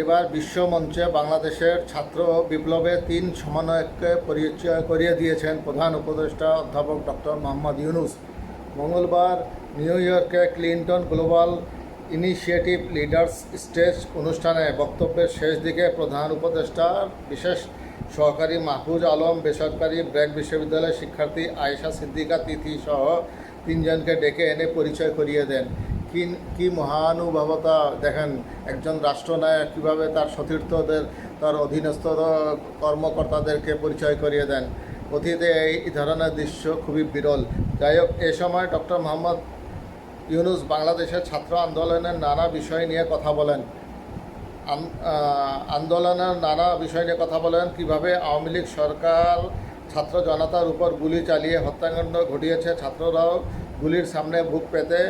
এবার বিশ্বমঞ্চে বাংলাদেশের ছাত্র বিপ্লবে তিন সমন্বয়ককে পরিচয় করিয়ে দিয়েছেন প্রধান উপদেষ্টা অধ্যাপক ডক্টর মোহাম্মদ ইউনুস। মঙ্গলবার নিউ ইয়র্কে Clinton global initiative leaders stage অনুষ্ঠানে বক্তব্যের শেষ দিকে প্রধান উপদেষ্টার বিশেষ সহকারী মাহফুজ আলম, বেসরকারি ব্র্যাক বিশ্ববিদ্যালয়ের শিক্ষার্থী আয়েশা সিদ্দিকা তিথি সহ তিনজনকে ডেকে এনে পরিচয় করিয়ে দেন। কি কি মহানুভবতা দেখেন, একজন রাষ্ট্রনায়ক কীভাবে তার সতীর্থদের, তার অধীনস্থ কর্মকর্তাদেরকে পরিচয় করিয়ে দেন। অতীতে এই ধরনের দৃশ্য খুবই বিরল। যাই হোক, এ সময় ডক্টর মোহাম্মদ ইউনুস বাংলাদেশের ছাত্র আন্দোলনের নানা বিষয় নিয়ে কথা বলেন। আন্দোলনের নানা বিষয় নিয়ে কথা বলেন। কীভাবে আওয়ামী লীগ সরকার ছাত্র জনতার উপর গুলি চালিয়ে হত্যাকাণ্ড ঘটিয়েছে, ছাত্ররাও গুলির সামনে বুক পেতে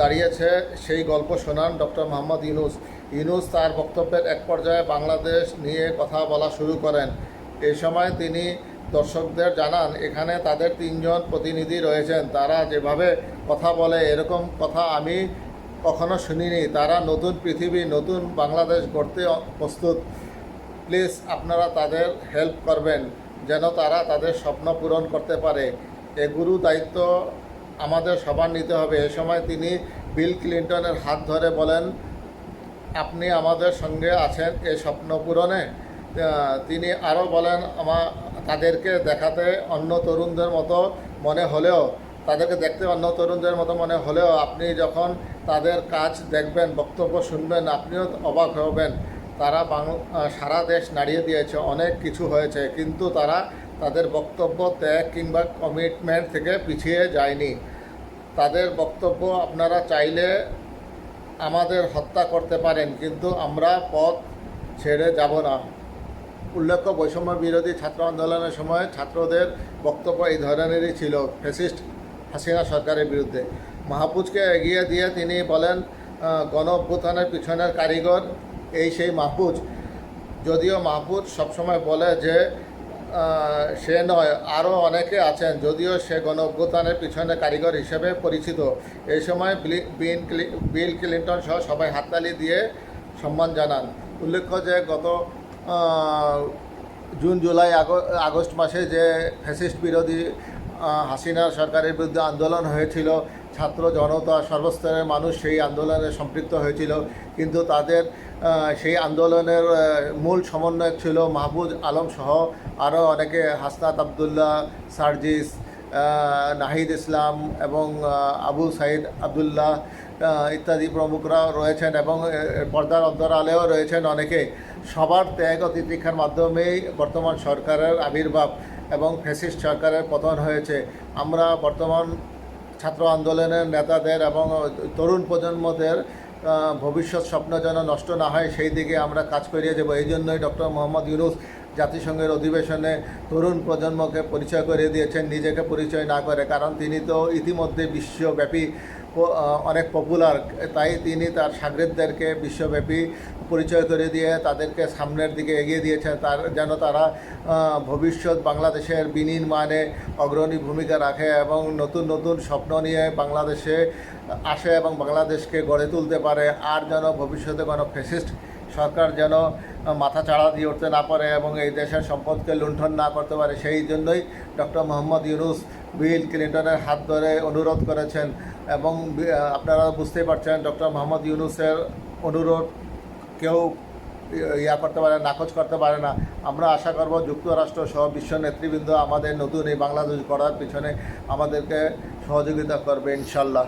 দাঁড়িয়েছে সেই গল্প শোনান ডক্টর মোহাম্মদ ইউনুস। ইউনুস তার বক্তব্যের এক পর্যায়ে বাংলাদেশ নিয়ে কথা বলা শুরু করেন। এই সময় তিনি দর্শকদের জানান, এখানে তাদের তিনজন প্রতিনিধি রয়েছেন। তারা যেভাবে কথা বলে, এরকম কথা আমি কখনো শুনিনি। তারা নতুন পৃথিবী, নতুন বাংলাদেশ গড়তে প্রস্তুত। প্লিজ আপনারা তাদের হেল্প করবেন, যেন তারা তাদের স্বপ্ন পূরণ করতে পারে। এ গুরু দায়িত্ব আমাদের সবার নিতে হবে। এ সময় তিনি বিল ক্লিন্টনের হাত ধরে বলেন, আপনি আমাদের সঙ্গে আছেন এই স্বপ্ন পূরণে। তিনি আরও বলেন, আমা, তাদেরকে দেখাতে অন্য তরুণদের মতো মনে হলেও, তাদেরকে দেখতে অন্য তরুণদের মতো মনে হলেও আপনি যখন তাদের কাজ দেখবেন, বক্তব্য শুনবেন, আপনিও অবাক হবেন। তারা সারা দেশ নাড়িয়ে দিয়েছে, অনেক কিছু হয়েছে, কিন্তু তারা তাদের বক্তব্য ত্যাগ কিংবা কমিটমেন্ট থেকে পিছিয়ে যায়নি। তাদের বক্তব্য আপনারা চাইলে আমাদের হত্যা করতে পারেন, কিন্তু আমরা পথ ছেড়ে যাব না। উল্লেখ্য, বৈষম্য বিরোধী ছাত্র আন্দোলনের সময় ছাত্রদের বক্তব্য এই ধরনেরই ছিল, ফ্যাসিস্ট হাসিনা সরকারের বিরুদ্ধে। মাহফুজকে এগিয়ে দিয়ে তিনি বলেন গণ অভ্যুত্থানের পিছনের কারিগর এই সেই মাহফুজ। যদিও মাহফুজ সবসময় বলে যে সে নয় আরও অনেকে আছেন, যদিও সে গণ অভ্যুত্থানের পিছনে কারিগর হিসেবে পরিচিত। এই সময় বিলি- বিন বিল ক্লিন্টন সহ সবাই হাততালি দিয়ে সম্মান জানান। উল্লেখ্য যে গত জুন, জুলাই, আগ- আগস্ট মাসে যে ফ্যাসিস্ট বিরোধী হাসিনা সরকারের বিরুদ্ধে আন্দোলন হয়েছিল ছাত্র জনতা সর্বস্তরের মানুষ সেই আন্দোলনে সম্পৃক্ত হয়েছিল। কিন্তু তাদের সেই আন্দোলনের মূল সমন্বয়ক ছিল মাহবুজ আলম সহ আরও অনেকে, হাসনাত আবদুল্লাহ, সার্জিস নাহিদ ইসলাম এবং আবু সাইদ আবদুল্লাহ ইত্যাদি প্রমুখরা রয়েছেন এবং পর্দার অন্তরালেও রয়েছেন অনেকে। সবার ত্যাগ ও তিতিক্ষার মাধ্যমেই বর্তমান সরকারের আবির্ভাব এবং ফ্যাসিস্ট সরকারের পতন হয়েছে। আমরা বর্তমান ছাত্র আন্দোলনের নেতাদের এবং তরুণ প্রজন্মদের ভবিষ্যৎ স্বপ্ন যেন নষ্ট না হয়, সেই দিকে আমরা কাজ করিয়ে যাব এই জন্যই ডক্টর মোহাম্মদ ইউনুস জাতিসংঘের অধিবেশনে তরুণ প্রজন্মকে পরিচয় করে দিয়েছেন, নিজেকে পরিচয় না করে। কারণ তিনি তো ইতিমধ্যে বিশ্বব্যাপী অনেক পপুলার তাই তিনি তার সাগরেদদেরকে বিশ্বব্যাপী পরিচয় করে দিয়ে তাদেরকে সামনের দিকে এগিয়ে দিয়েছেন। তার, যেন তারা ভবিষ্যৎ বাংলাদেশের বিনির্মাণে অগ্রণী ভূমিকা রাখে এবং নতুন নতুন স্বপ্ন নিয়ে বাংলাদেশে আসে এবং বাংলাদেশকে গড়ে তুলতে পারে। আর যেন ভবিষ্যতে কোনো ফেসিস্ট সরকার যেন মাথা চাড়া দিয়ে উঠতে না পারে এবং এই দেশের সম্পদকে লুণ্ঠন না করতে পারে, সেই জন্যই ডক্টর মোহাম্মদ ইউনুস বিল ক্লিন্টনের হাত ধরে অনুরোধ করেছেন এবং আপনারা বুঝতেই পারছেন ডক্টর মোহাম্মদ ইউনুসের অনুরোধ কেউ ইয়া করতে পারে নাকচ করতে পারে না। আমরা আশা করব যুক্তরাষ্ট্র সহ বিশ্ব নেতৃবৃন্দ আমাদের নতুন এই বাংলাদেশ গড়ার পিছনে আমাদেরকে সহযোগিতা করবে, ইনশাল্লাহ।